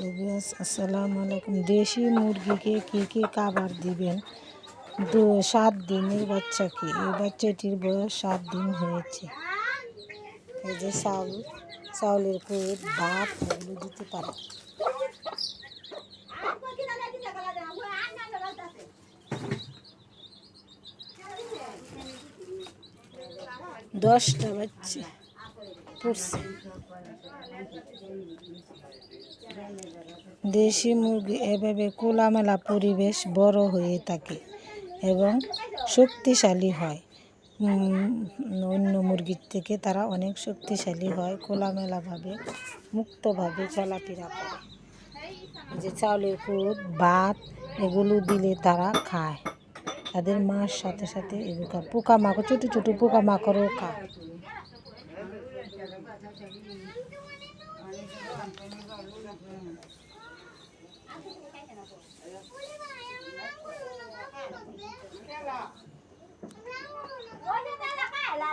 বিয়াস আসসালামু আলাইকুম। দেশি মুরগিকে কী কী খাবার দিবেন? দু, সাত দিনের বাচ্চাকে এই বাচ্চাটির বয়স সাত দিন হয়েছে। এই যে চাউল, চাউলের পেট ভাত, এগুলো দিতে পারে। দশটা বাচ্চা। পড়ছে দেশি মুরগি এভাবে খোলামেলা পরিবেশ বড় হয়ে থাকে এবং শক্তিশালী হয়। অন্য মুরগির থেকে তারা অনেক শক্তিশালী হয়, খোলামেলাভাবে, মুক্তভাবে চলাফেরা করে। যে চাউলের কুট ভাত, এগুলো দিলে তারা খায়। তাদের মার সাথে সাথে এগুলো পোকামাকড়, ছোটো ছোটো পোকামাকড়ও খায়। 我就在这摆了。